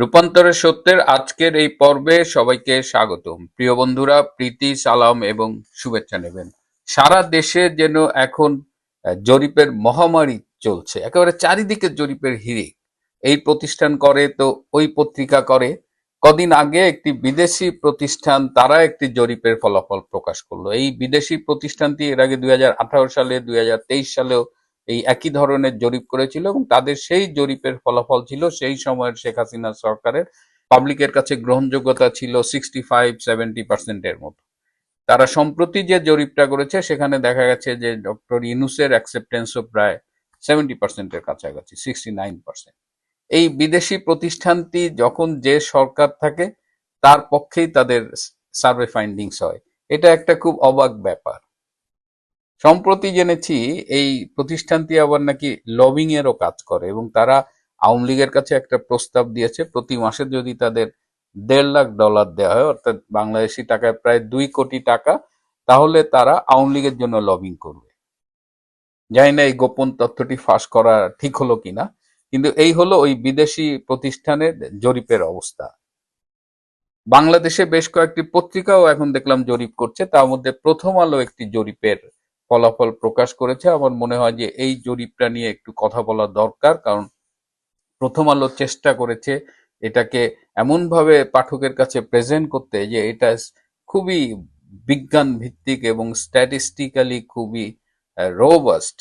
রূপান্তরের সত্যের আজকের এই পর্বে সবাইকে স্বাগতম। প্রিয় বন্ধুরা, প্রীতি, সালাম এবং শুভেচ্ছা নেবেন। সারা দেশে যেন এখন জরিপের মহামারী চলছে, একেবারে চারিদিকে জরিপের হিড়ে এই প্রতিষ্ঠান করে তো, ওই পত্রিকা করে। কদিন আগে একটি বিদেশি প্রতিষ্ঠান, তারা একটি জরিপের ফলাফল প্রকাশ করল। এই বিদেশি প্রতিষ্ঠানটি এর আগে দুই হাজার আঠারো সালে, দুই হাজার তেইশ সালেও এই একই ধরনের জরিপ করেছিল এবং তাদের সেই জরিপের ফলাফল ছিল সেই সময়ের শেখ হাসিনা সরকারের পাবলিকের কাছে গ্রহণযোগ্যতা ছিল সিক্সটি ফাইভ সেভেন্টি পার্সেন্টের মতো। তারা সম্প্রতি যে জরিপটা করেছে, সেখানে দেখা গেছে যে ডক্টর ইনুসের অ্যাকসেপ্টেন্সও প্রায় সেভেন্টি পার্সেন্টের কাছাকাছি সিক্সটি নাইন পার্সেন্ট এই বিদেশি প্রতিষ্ঠানটি যখন যে সরকার থাকে, তার পক্ষেই তাদের সার্ভে ফাইন্ডিংস হয়। এটা একটা খুব অবাক ব্যাপার। সম্প্রতি জেনেছি এই প্রতিষ্ঠানটি আবার নাকি লবিং এরও কাজ করে এবং তারা আওয়ামী লীগের কাছে একটা প্রস্তাব দিয়েছে, প্রতি মাসে যদি তাদের দেড় লাখ ডলার দেওয়া হয়, অর্থাৎ বাংলাদেশি টাকায় প্রায় দুই কোটি টাকা, তাহলে তারা আওয়ামী লীগের জন্য লবিং করবে। জানি না এই গোপন তথ্যটি ফাঁস করা ঠিক হলো কিনা, কিন্তু এই হলো ওই বিদেশি প্রতিষ্ঠানের জরিপের অবস্থা। বাংলাদেশে বেশ কয়েকটি পত্রিকাও এখন দেখলাম জরিপ করছে, তার মধ্যে প্রথম আলো একটি জরিপের ফলাফল প্রকাশ করেছে। আমার মনে হয় যে এই জরিপটা নিয়ে একটু কথা বলা দরকার, কারণ প্রথম আলো চেষ্টা করেছে এটাকে এমনভাবে পাঠকের কাছে প্রেজেন্ট করতে যে এটা খুবই বিজ্ঞান ভিত্তিক এবং স্ট্যাটিস্টিক্যালি খুবই রোবাস্ট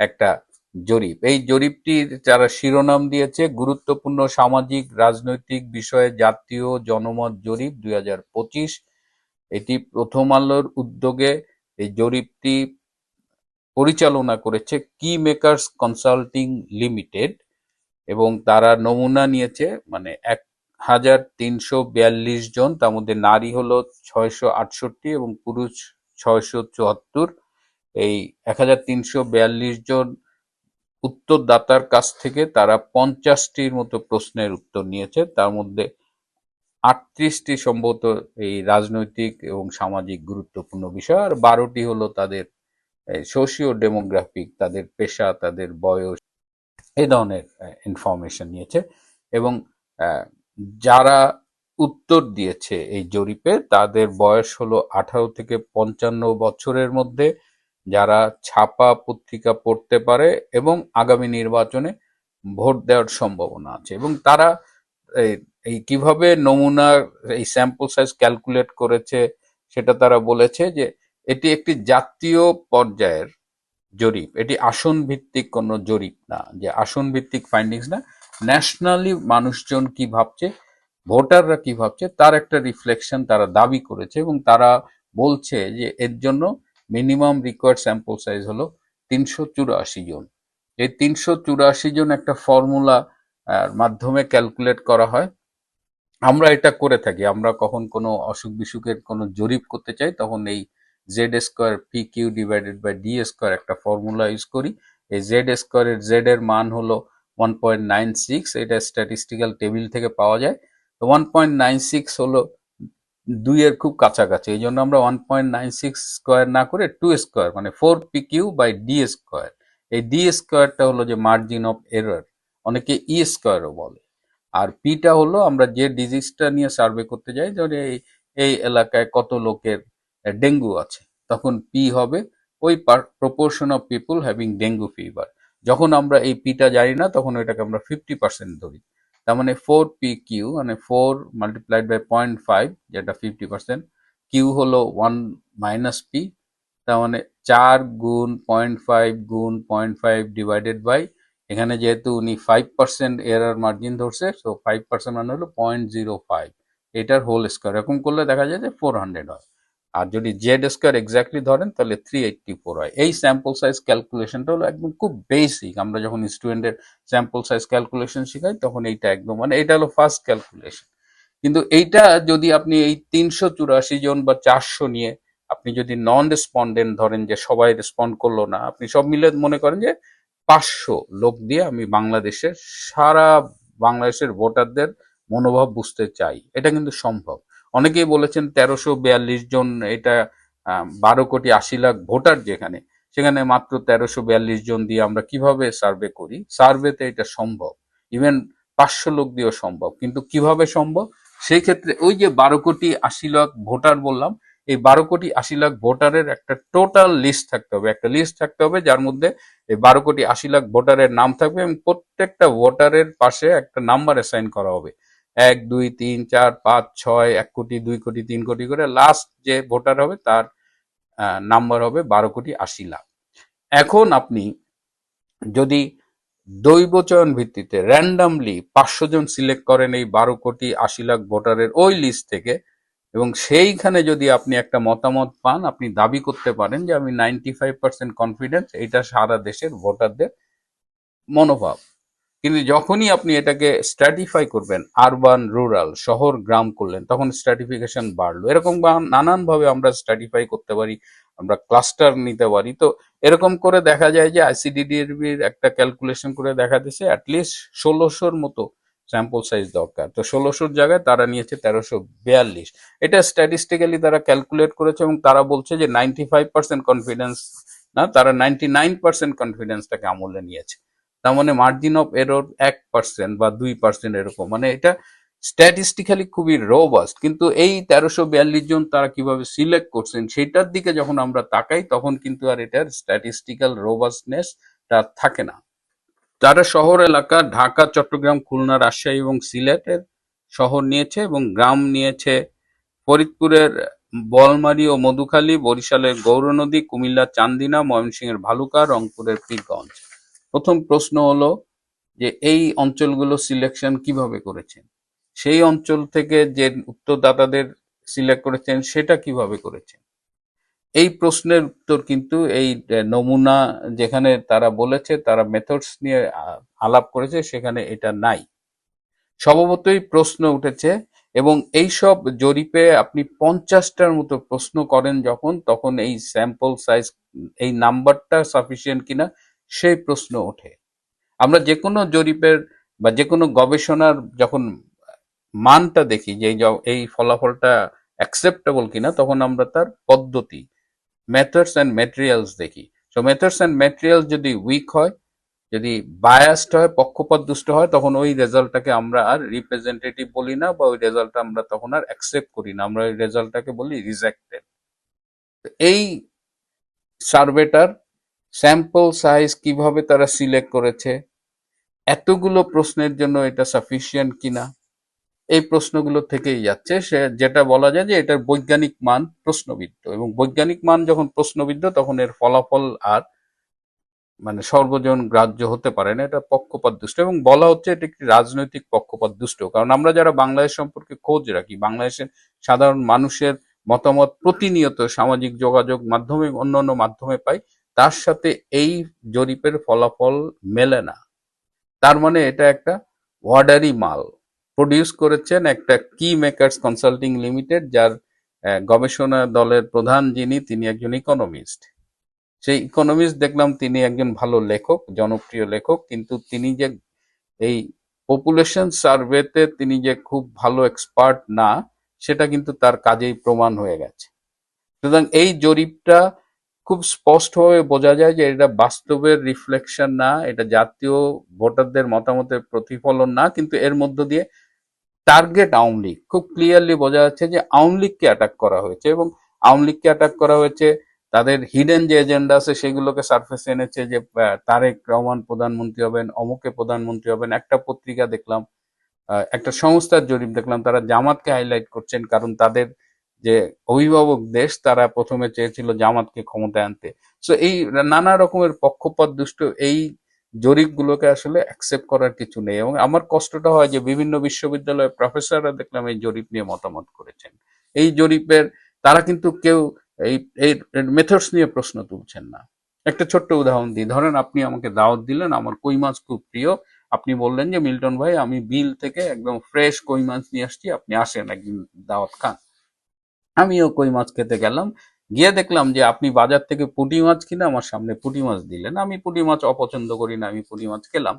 একটা জরিপ। এই জরিপটির যারা শিরোনাম দিয়েছে, গুরুত্বপূর্ণ সামাজিক, রাজনৈতিক বিষয়ে জাতীয় জনমত জরিপ দুই হাজার পঁচিশ। এটি প্রথম আলোর উদ্যোগে এই জরিপটি পরিচালনা করেছে কি মেকার্স কনসাল্টিং লিমিটেড এবং তারা নমুনা নিয়েছে মানে এক হাজার তিনশো বিয়াল্লিশ জন, তার মধ্যে নারী হলো ছয়শো আটষট্টি এবং পুরুষ ছয়শো চুয়াত্তর। এই এক হাজার তিনশো বিয়াল্লিশ জন উত্তরদাতার কাছ থেকে তারা পঞ্চাশটির মতো প্রশ্নের উত্তর নিয়েছে। তার মধ্যে আটত্রিশটি সম্ভবত এই রাজনৈতিক এবং সামাজিক গুরুত্বপূর্ণ বিষয়, আর বারোটি হলো তাদের সোশিও ডেমোগ্রাফিক, তাদের পেশা, তাদের বয়স এই ধরনের ইনফরমেশন নিয়েছে। এবং যারা উত্তর দিয়েছে এই জরিপে, তাদের বয়স হলো আঠারো থেকে পঞ্চান্ন বছরের মধ্যে। যারা ছাপা পত্রিকা পড়তে পারে এবং আগামী নির্বাচনে ভোট দেওয়ার সম্ভাবনা আছে। এবং তারা এই- কীভাবে নমুনার এই স্যাম্পল সাইজ ক্যালকুলেট করেছে সেটা তারা বলেছে যে এটি একটি জাতীয় পর্যায়ের জরিপ। এটি আসন ভিত্তিক কোনো জরিপ না, যে আসন ভিত্তিক ফাইন্ডিংস না। ন্যাশনালি মানুষজন কি ভাবছে, ভোটাররা কি ভাবছে, তার একটা রিফ্লেকশন তারা দাবি করেছে এবং তারা বলছে যে এর জন্য মিনিমাম রিকোয়ার্ড স্যাম্পল সাইজ হলো তিনশো চুরাশি জন। এই তিনশো চুরাশি জন একটা ফর্মুলা মাধ্যমে ক্যালকুলেট করা হয়। আমরা এটা করে থাকি। আমরা কখন কোনো অসুখ বিসুখের কোনো জরিপ করতে চাই, তখন এই Z square P Q divided by D square একটা ফর্মুলা ইউজ করি। এই জেড স্কোয়ারের জেড এর মান হলো ওয়ান পয়েন্ট নাইন সিক্স এটা স্ট্যাটিস্টিক্যাল টেবিল থেকে পাওয়া যায়। তো ওয়ান পয়েন্ট নাইন সিক্স হলো দুইয়ের খুব কাছাকাছি, এই জন্য আমরা one point nine six square না করে টু স্কোয়ার মানে four P Q by D square এই ডি স্কোয়ারটা হলো যে মার্জিন অফ এরর অনেকে ই স্কোয়ারও বলে। আর পিটা হলো আমরা যে ডিজিজটা নিয়ে সার্ভে করতে যাই ধরে এই এই এলাকায় কত লোকের ডেঙ্গু আছে, তখন পি হবে ওই proportion of people having dengue fever যখন আমরা এই পিটা জানি না, তখন এটাকে আমরা ফিফটি পার্সেন্ট ধরি। তার মানে ফোর পি কিউ মানে four multiplied by point five যেটা ফিফটি পার্সেন্ট কিউ হলো ওয়ান মাইনাস পি তার মানে চার গুণ পয়েন্ট ফাইভ গুণ পয়েন্ট ফাইভ ডিভাইডেড বাই এখানে যেহেতু উনি ফাইভ পার্সেন্ট এরার মার্জিন ধরছে সো ফাইভ পার্সেন্ট মানে হলো পয়েন্ট জিরো ফাইভ এটার হোল স্কোয়ার এরকম করলে দেখা যায় যে ফোর হান্ড্রেড হয়। আর যদি জেড স্কোয়ার এক্স্যাক্টলি ধরেন, তাহলে থ্রি এইটটি ফোর হয়। এই স্যাম্পল সাইজ ক্যালকুলেশনটা হলো একদম খুব বেসিক আমরা যখন স্টুডেন্টের স্যাম্পল সাইজ ক্যালকুলেশন শেখাই, তখন এইটা একদম মানে এটা হলো ফার্স্ট ক্যালকুলেশন কিন্তু এইটা যদি আপনি এই তিনশো চুরাশি জন বা চারশো নিয়ে, আপনি যদি নন রেসপন্ডেন্ট ধরেন যে সবাই রেসপন্ড করল না, আপনি সব মিলে মনে করেন যে পাঁচশো লোক দিয়ে আমি বাংলাদেশের সারা বাংলাদেশের ভোটারদের মনোভাব বুঝতে চাই। এটা কিন্তু সম্ভব। অনেকেই বলেছেন তেরোশো বিয়াল্লিশ জন এটা বারো কোটি আশি লাখ ভোটার যেখানে, সেখানে মাত্র তেরোশো বিয়াল্লিশ জন দিয়ে আমরা কীভাবে সার্ভে করি? সার্ভেতে এটা সম্ভব। ইভেন পাঁচশো লোক দিয়েও সম্ভব। কিন্তু কীভাবে সম্ভব? সেই ক্ষেত্রে ওই যে বারো কোটি আশি লাখ ভোটার বললাম এই বারো কোটি আশি লাখ ভোটারের একটা টোটাল লিস্ট থাকতে হবে। একটা লিস্ট থাকতে হবে যার মধ্যে এই বারো কোটি আশি লাখ ভোটারের নাম থাকবে এবং প্রত্যেকটা ভোটারের পাশে একটা নাম্বার অ্যাসাইন করা হবে। এক, দুই, তিন, চার, পাঁচ, ছয়, এক কোটি, দুই কোটি, তিন কোটি করে লাস্ট যে ভোটার হবে তার নাম্বার হবে বারো কোটি আশি লাখ। এখন আপনি যদি দৈব চয়ন ভিত্তিতে র্যান্ডামলি পাঁচশো জন সিলেক্ট করেন এই বারো কোটি আশি লাখ ভোটারের ওই লিস্ট থেকে এবং সেইখানে যদি আপনি একটা মতামত পান, আপনি দাবি করতে পারেন যে আমি নাইনটি ফাইভ পার্সেন্ট কনফিডেন্স এটা সারা দেশের ভোটারদের মনোভাব। কিন্তু যখনই আপনি এটাকে স্ট্র্যাটিফাই করবেন আরবান রুরাল শহর, গ্রাম করলেন, তখন স্ট্র্যাটিফিকেশন বাড়লো। এরকম বা- নানানভাবে আমরা স্ট্র্যাটিফাই করতে পারি, আমরা ক্লাস্টার নিতে পারি। তো এরকম করে দেখা যায় যে আইসিডিডিএর একটা ক্যালকুলেশন করে দেখা যাচ্ছে অ্যাটলিস্ট ষোলোশোর মতো স্যাম্পল সাইজ দরকার। তো ষোলোশোর জায়গায় তারা নিয়েছে তেরোশো বিয়াল্লিশ। এটা স্ট্যাটিস্টিক্যালি তারা ক্যালকুলেট করেছে এবং তারা বলছে যে নাইনটি ফাইভ পার্সেন্ট কনফিডেন্স না, তারা নাইনটি নাইন পার্সেন্ট কনফিডেন্সটাকে আমলে নিয়েছে। তার মানে মার্জিন অফ এরর এক পার্সেন্ট বা দুই পার্সেন্ট এরকম। মানে এটা স্ট্যাটিস্টিক্যালি খুবই রোবাস্ট কিন্তু এই তেরোশো বিয়াল্লিশ জন তারা কীভাবে সিলেক্ট করছেন সেটার দিকে যখন আমরা তাকাই, তখন কিন্তু আর এটার স্ট্যাটিস্টিক্যাল রোবাস্টনেস থাকে না। তারা শহর এলাকা, ঢাকা, চট্টগ্রাম, খুলনা, রাজশাহী এবং সিলেটের শহর নিয়েছে এবং গ্রাম নিয়েছে, ফরিদপুরের বলমারি ও মধুখালী, বরিশালের গৌরনদী কুমিল্লা, চান্দিনা, ময়মনসিংহের ভালুকা, রংপুরের পীরগঞ্জ। প্রথম প্রশ্ন হলো যে এই অঞ্চলগুলো সিলেকশন কীভাবে করেছেন? সেই অঞ্চল থেকে যে উত্তরদাতাদের সিলেক্ট করেছেন, সেটা কীভাবে করেছেন? এই প্রশ্নের উত্তর কিন্তু এই নমুনা যেখানে তারা বলেছে, তারা মেথডস নিয়ে আলাপ করেছে, সেখানে এটা নাই। স্বভাবতই প্রশ্ন উঠেছে এবং এই সব জরিপে আপনি পঞ্চাশটার মতো প্রশ্ন করেন যখন, তখন এই স্যাম্পল সাইজ এই নাম্বারটা সাফিসিয়েন্ট কিনা, সেই প্রশ্ন ওঠে। আমরা যে কোনো জরিপের বা যে কোনো গবেষণার যখন মানটা দেখি যে এই ফলাফলটা অ্যাকসেপ্টেবল কিনা, তখন আমরা তার পদ্ধতি মেথডস অ্যান্ড ম্যাটেরিয়ালস দেখি। সো মেথডস অ্যান্ড ম্যাটেরিয়ালস যদি উইক হয়, যদি বায়াসড হয় পক্ষপাত দুষ্ট হয়, তখন ওই রেজাল্টটাকে আমরা আর রিপ্রেজেন্টেটিভ বলি না, বা ওই রেজাল্টটা আমরা তখন আর অ্যাকসেপ্ট করি না। আমরা ওই রেজাল্টটাকে বলি রিজেক্টেড এই সার্ভেটার স্যাম্পল সাইজ কীভাবে তারা সিলেক্ট করেছে, এতগুলো প্রশ্নের জন্য এটা সাফিসিয়েন্ট কিনা? এই প্রশ্নগুলো থেকেই যাচ্ছে। সে যেটা বলা যায় যে এটার বৈজ্ঞানিক মান প্রশ্নবিদ্ধ এবং বৈজ্ঞানিক মান যখন প্রশ্নবিদ্ধ তখন এর ফলাফল আর মানে সর্বজন গ্রাহ্য হতে পারে না, এটা পক্ষপাত দুষ্ট এবং বলা হচ্ছে এটা একটি রাজনৈতিক পক্ষপাত দুষ্ট কারণ আমরা যারা বাংলাদেশ সম্পর্কে খোঁজ রাখি, বাংলাদেশের সাধারণ মানুষের মতামত প্রতিনিয়ত সামাজিক যোগাযোগ মাধ্যমে অন্যান্য মাধ্যমে পাই, তার সাথে এই জরিপের ফলাফল মেলে না। তার মানে এটা একটা ওয়ার্ডারি মাল। প্রডিউস করেছেন একটা কি মেকার্স কনসাল্টিং লিমিটেড যার গবেষণা দলের প্রধান যিনি, তিনি একজন ইকোনমিস্ট সেই ইকোনমিস্ট দেখলাম তিনি একজন ভালো লেখক, জনপ্রিয় লেখক, কিন্তু তিনি যে এই পপুলেশন সার্ভেতে তিনি যে খুব ভালো এক্সপার্ট না, সেটা কিন্তু তার কাজেই প্রমাণ হয়ে গেছে। সুতরাং এই জরিপটা খুব স্পষ্টভাবে বোঝা যায় যে এটা বাস্তবের রিফ্লেকশন না, এটা জাতীয় ভোটারদের মতামতের প্রতিফলন না, কিন্তু এর মধ্য দিয়ে টার্গেট আওয়ামী খুব ক্লিয়ারলি বোঝা যাচ্ছে যে আওয়ামী লীগকে অ্যাটাক করা হয়েছে এবং আওয়ামী লীগকে অ্যাটাক করা হয়েছে, তাদের হিডেন যে এজেন্ডা আছে সেগুলোকে সার্ফেস এনেছে যে তারেক রহমান প্রধানমন্ত্রী হবেন অমুকে প্রধানমন্ত্রী হবেন, একটা পত্রিকা দেখলাম একটা সংস্থার জরিপ দেখলাম, তারা জামাতকে হাইলাইট করছেন কারণ তাদের যে অভিভাবক দেশ, তারা প্রথমে চেয়েছিল জামাতকে ক্ষমতায় আনতে। সো এই নানা রকমের পক্ষপাত দুষ্ট এই জরিপগুলোকে আসলে অ্যাকসেপ্ট করার কিছু নেই এবং আমার কষ্টটা হয় যে বিভিন্ন বিশ্ববিদ্যালয়ের প্রফেসররা দেখলাম এই জরিপ নিয়ে মতামত করেছেন। এই জরিপের তারা কিন্তু কেউ এই এই মেথডস নিয়ে প্রশ্ন তুলছেন না। একটা ছোট্ট উদাহরণ দিই, ধরেন আপনি আমাকে দাওয়াত দিলেন, আমার কই মাছ খুব প্রিয়, আপনি বললেন যে, মিল্টন ভাই, আমি বিল থেকে একদম ফ্রেশ কই মাছ নিয়ে আসছি, আপনি আসেন, একদিন দাওয়াত খান। আমিও কই মাছ খেতে গেলাম গিয়ে দেখলাম যে আপনি বাজার থেকে পুঁটি মাছ কিনে আমার সামনে পুঁটি মাছ দিলেন। আমি পুঁটি মাছ অপছন্দ করি না, আমি পুঁটি মাছ খেলাম।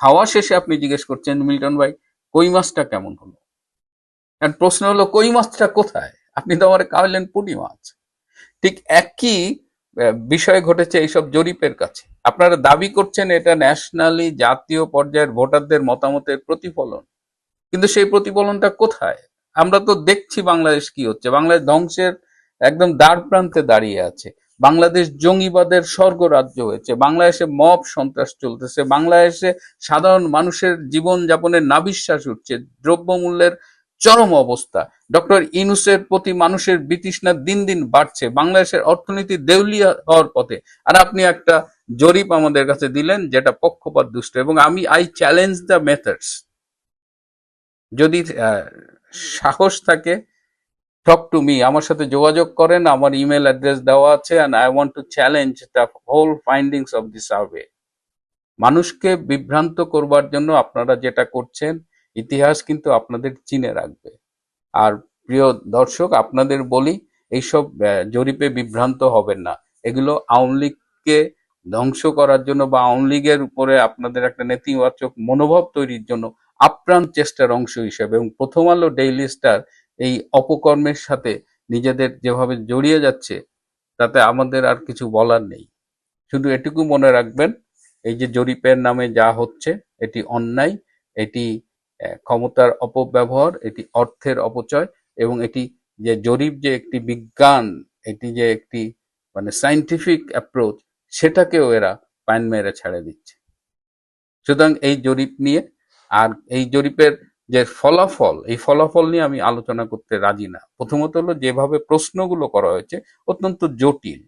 খাওয়া শেষে আপনি জিজ্ঞেস করছেন, মিল্টন ভাই, কই মাছটা কেমন হলো? প্রশ্ন হলো, কই মাছটা কোথায়? আপনি তো আমার খাওয়ালেন পুঁটি মাছ। ঠিক একই বিষয় ঘটেছে এইসব জরিপের কাছে। আপনারা দাবি করছেন এটা ন্যাশনালি জাতীয় পর্যায়ের ভোটারদের মতামতের প্রতিফলন। কিন্তু সেই প্রতিফলনটা কোথায়? আমরা তো দেখছি বাংলাদেশ কি হচ্ছে। বাংলাদেশ ধ্বংসের একদম দ্বার প্রান্তে দাঁড়িয়ে আছে। বাংলাদেশ জঙ্গিবাদের স্বর্গ রাজ্য হয়েছে। বাংলাদেশে মব সন্ত্রাস চলতেছে। বাংলাদেশে সাধারণ মানুষের জীবন যাপনের নাবিশ্বাস উঠছে। দ্রব্যমূল্যের চরম অবস্থা। ডক্টর ইনুসের প্রতি মানুষের বিতৃষ্ণা দিন দিন বাড়ছে। বাংলাদেশের অর্থনীতি দেউলিয়া হওয়ার পথে। আর আপনি একটা জরিপ আমাদের কাছে দিলেন, যেটা পক্ষপাত দুষ্ট। এবং আমি আই চ্যালেঞ্জ দ্য মেথডস যদি সাহস থাকে টক টু মি আমার সাথে যোগাযোগ করেন, আমার ইমেল অ্যাড্রেস দেওয়া আছে and I want to challenge the whole findings of the survey মানুষকে বিভ্রান্ত করবার জন্য আপনারা যেটা করছেন, ইতিহাস কিন্তু আপনাদের চিনে রাখবে। আর প্রিয় দর্শক, আপনাদের বলি, এইসব জরিপে বিভ্রান্ত হবেন না। এগুলো আওয়ামী লীগকে ধ্বংস করার জন্য বা আওয়ামী লীগের উপরে আপনাদের একটা নেতিবাচক মনোভাব তৈরির জন্য আপ্রাণ চেষ্টার অংশ হিসেবে এবং প্রথম আলো ডেইলি স্টার এই অপকর্মের সাথে নিজেদের যেভাবে জড়িয়ে যাচ্ছে, তাতে আমাদের আর কিছু বলার নেই। শুধু এটুকু মনে রাখবেন, এই যে জরিপের নামে যা হচ্ছে, এটি অন্যায়, এটি ক্ষমতার অপব্যবহার, এটি অর্থের অপচয় এবং এটি যে জরিপ যে একটি বিজ্ঞান, এটি যে একটি মানে সাইন্টিফিক অ্যাপ্রোচ সেটাকেও এরা পাইন মেরে ছেড়ে দিচ্ছে। সুতরাং এই জরিপ নিয়ে আর এই জরিপের যে ফলাফল, এই ফলাফল নিয়ে আমি আলোচনা করতে রাজি না। প্রথমত হলো, যেভাবে প্রশ্নগুলো করা হয়েছে, অত্যন্ত জটিল।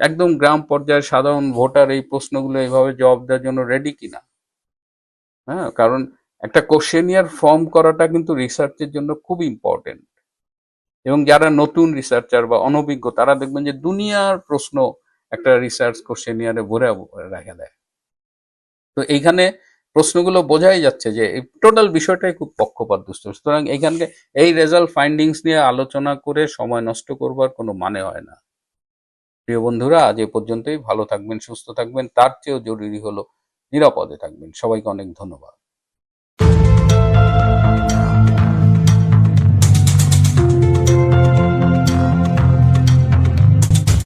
একদম গ্রাম পর্যায়ে সাধারণ ভোটার এই প্রশ্নগুলো এইভাবে জবাব দেওয়ার জন্য রেডি কিনা? হ্যাঁ কারণ একটা কোশ্চেনিয়ার ফর্ম করাটা কিন্তু রিসার্চের জন্য খুব ইম্পর্টেন্ট এবং যারা নতুন রিসার্চার বা অনভিজ্ঞ, তারা দেখবেন যে দুনিয়ার প্রশ্ন একটা রিসার্চ কোশ্চেনিয়ারে ভরে রেখে দেয়। তো এইখানে প্রশ্নগুলো বোঝাই যাচ্ছে যে টোটাল বিষয়টাই খুব পক্ষপাত দুষ্ট। সুতরাং এখানকে এই রেজাল্ট ফাইন্ডিংস নিয়ে আলোচনা করে সময় নষ্ট করবার কোনো মানে হয় না। প্রিয় বন্ধুরা, আজ এ পর্যন্তই। ভালো থাকবেন, সুস্থ থাকবেন। তার চেয়েও জরুরি হলো নিরাপদে থাকবেন। সবাইকে অনেক ধন্যবাদ।